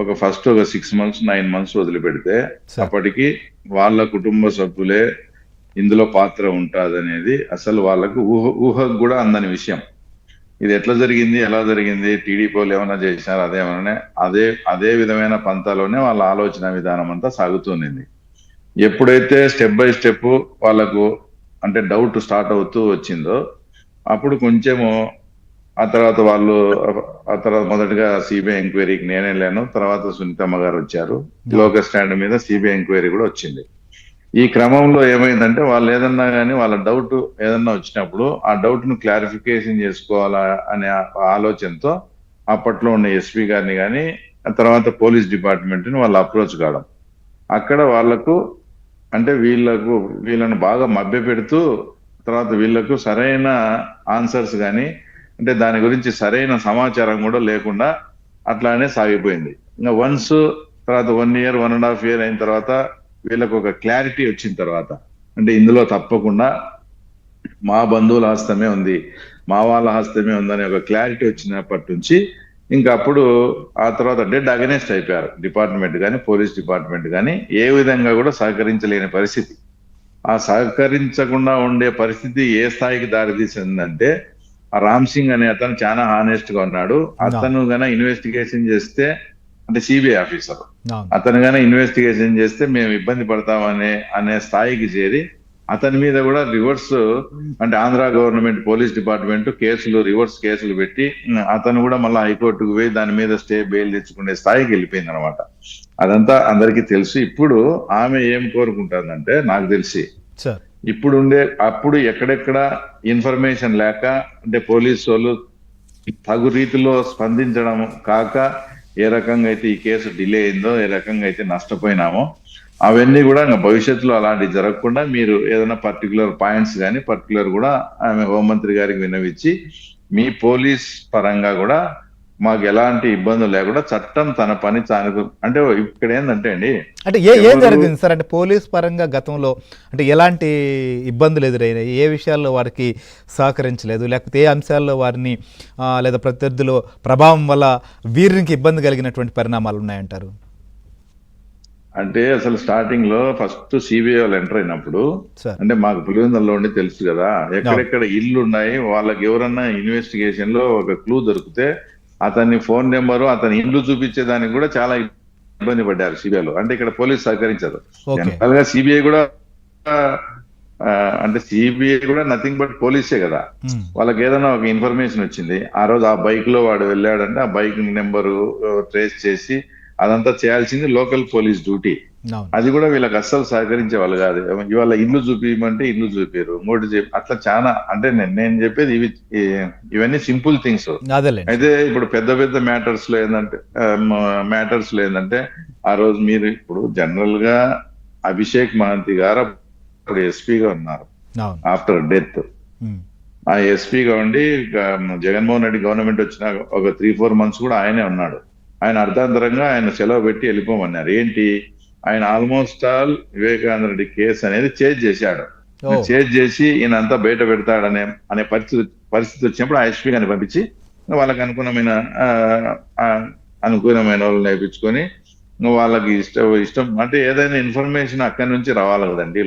ఒక ఫస్ట్ ఒక six months nine months వదిలిపెడితే. అప్పటికి వాళ్ళ కుటుంబ సభ్యులే ఇందులో పాత్ర ఉంటుందనేది అసలు వాళ్ళకు ఊహ ఊహకు కూడా అందని విషయం ఇది ఎట్లా జరిగింది ఎలా జరిగింది టీడీపీ వాళ్ళు ఏమైనా చేసినారు అదేమన్నా అదే అదే విధమైన పంతాలోనే వాళ్ళ ఆలోచన విధానం అంతా సాగుతుంది ఎప్పుడైతే స్టెప్ బై స్టెప్ వాళ్ళకు అంటే డౌట్ స్టార్ట్ అవుతూ వచ్చిందో అప్పుడు కొంచెము ఆ తర్వాత వాళ్ళు ఆ తర్వాత మొదటగా సిబిఐ ఎంక్వైరీకి నేను వెళ్ళాను. తర్వాత సునీతమ్మ గారు వచ్చారు. లోకల్ స్టాండ్ మీద సిబిఐ ఎంక్వైరీ కూడా వచ్చింది. ఈ క్రమంలో ఏమైందంటే వాళ్ళు ఏదన్నా కానీ వాళ్ళ డౌట్ ఏదన్నా వచ్చినప్పుడు ఆ డౌట్ను క్లారిఫికేషన్ చేసుకోవాలా అనే ఆలోచనతో అప్పట్లో ఉన్న ఎస్పీ గారిని కానీ ఆ తర్వాత పోలీస్ డిపార్ట్మెంట్ని వాళ్ళు అప్రోచ్ కావడం. అక్కడ వాళ్ళకు అంటే వీళ్ళకు వీళ్ళని బాగా మభ్య పెడుతూ తర్వాత వీళ్ళకు సరైన ఆన్సర్స్ కానీ అంటే దాని గురించి సరైన సమాచారం కూడా లేకుండా అట్లానే సాగిపోయింది. ఇంకా వన్స్ తర్వాత one year one and half year అయిన తర్వాత వీళ్ళకు ఒక క్లారిటీ వచ్చిన తర్వాత అంటే ఇందులో తప్పకుండా మా బంధువుల హస్తమే ఉంది మా వాళ్ళ హస్తమే ఉందనే ఒక క్లారిటీ వచ్చినప్పటి నుంచి ఇంకా అప్పుడు ఆ తర్వాత డెడ్ అగనెస్ట్ అయిపోయారు డిపార్ట్మెంట్ కానీ పోలీస్ డిపార్ట్మెంట్ కానీ ఏ విధంగా కూడా సహకరించలేని పరిస్థితి. ఆ సహకరించకుండా ఉండే పరిస్థితి ఏ స్థాయికి దారితీసిందంటే ఆ రామ్ సింగ్ అనే అతను చాలా హానెస్ట్గా ఉన్నాడు. అతను గన ఇన్వెస్టిగేషన్ చేస్తే అంటే సిబిఐ ఆఫీసర్ అతను గానే ఇన్వెస్టిగేషన్ చేస్తే మేము ఇబ్బంది పడతామనే అనే స్థాయికి చేరి అతని మీద కూడా రివర్స్ అంటే ఆంధ్ర గవర్నమెంట్ పోలీస్ డిపార్ట్మెంట్ కేసులు రివర్స్ కేసులు పెట్టి అతను కూడా మళ్ళీ హైకోర్టుకు పోయి దాని మీద స్టే బెయిల్ తెచ్చుకునే స్థాయికి వెళ్ళిపోయింది అనమాట అదంతా అందరికీ తెలుసు. ఇప్పుడు ఆమె ఏం కోరుకుంటుందంటే నాకు తెలిసి సార్ ఇప్పుడు ఉండే అప్పుడు ఎక్కడెక్కడ ఇన్ఫర్మేషన్ లేక అంటే పోలీసు వాళ్ళు తగు రీతిలో స్పందించడం కాక ఏ రకంగా అయితే ఈ కేసు డిలే అయిందో ఏ రకంగా అయితే నష్టపోయినామో అవన్నీ కూడా ఇంకా భవిష్యత్తులో అలాంటివి జరగకుండా మీరు ఏదైనా పర్టికులర్ పాయింట్స్ కానీ పర్టికులర్ కూడా ఆమె హోంమంత్రి గారికి విన్నవించి మీ పోలీస్ పరంగా కూడా మాకు ఎలాంటి ఇబ్బందులు లేకుండా చట్టం తన పని తాను అంటే ఇక్కడ ఏంటంటే అండి అంటే ఏ ఏం జరిగింది సార్? అంటే పోలీస్ పరంగా గతంలో అంటే ఎలాంటి ఇబ్బందులు ఎదురైనాయి? ఏ విషయాల్లో వారికి సహకరించలేదు? లేకపోతే ఏ అంశాల్లో వారిని లేదా ప్రత్యర్థుల ప్రభావం వల్ల వీరికి ఇబ్బంది కలిగినటువంటి పరిణామాలు ఉన్నాయంటారు? అంటే అసలు స్టార్టింగ్లో ఫస్ట్ సిబిఐ వాళ్ళు ఎంటర్ అయినప్పుడు అంటే మాకు పులివెందుల్లో ఉండి తెలుసు కదా ఎక్కడెక్కడ ఇల్లు ఉన్నాయి వాళ్ళకి ఎవరన్నా ఇన్వెస్టిగేషన్లో ఒక క్లూ దొరికితే అతని ఫోన్ నెంబరు అతని ఇల్లు చూపించేదానికి కూడా చాలా ఇబ్బంది పడ్డారు సిబిఐలో. అంటే ఇక్కడ పోలీస్ సహకరించారు జనరల్గా సిబిఐ కూడా అంటే సిబిఐ కూడా నథింగ్ బట్ పోలీసే కదా. ఉమ్, వాళ్ళకి ఏదైనా ఒక ఇన్ఫర్మేషన్ వచ్చింది. ఆ రోజు ఆ బైక్లో వాడు వెళ్ళాడంటే ఆ బైక్ నెంబరు ట్రేస్ చేసి అదంతా చేయాల్సింది లోకల్ పోలీస్ డ్యూటీ అది కూడా వీళ్ళకి అస్సలు సహకరించే వాళ్ళు కాదు. ఇవాళ ఇల్లు చూపించమంటే ఇల్లు చూపారు ఇంకోటి చెప్పి అట్లా చాలా అంటే నేను నేను చెప్పేది ఇవి ఇవన్నీ సింపుల్ థింగ్స్. అయితే ఇప్పుడు పెద్ద పెద్ద మ్యాటర్స్లో ఏంటంటే మ్యాటర్స్లో ఏంటంటే ఆ రోజు మీరు ఇప్పుడు జనరల్గా అభిషేక్ మహంతి గారు ఇప్పుడు ఎస్పీగా ఉన్నారు. After death. ఆ ఎస్పీగా ఉండి జగన్మోహన్ రెడ్డి గవర్నమెంట్ వచ్చిన ఒక త్రీ ఫోర్ మంత్స్ కూడా ఆయనే ఉన్నాడు. ఆయన అర్ధాంతరంగా ఆయన సెలవు పెట్టి వెళ్ళిపోమన్నారు. ఏంటి? ఆయన almost all Vivekananda Reddy case అనేది చేజ్ చేశాడు. చేజ్ చేసి ఈయన అంతా బయట పెడతాడనే అనే పరిస్థితి పరిస్థితి వచ్చినప్పుడు ఆ ఎస్పీ గారిని పంపించి వాళ్ళకి అనుకూలమైన అనుకూలమైన వాళ్ళని నేర్పించుకొని వాళ్ళకి ఇష్టం ఇష్టం అంటే ఏదైనా ఇన్ఫర్మేషన్ అక్కడి నుంచి రావాలి కదండి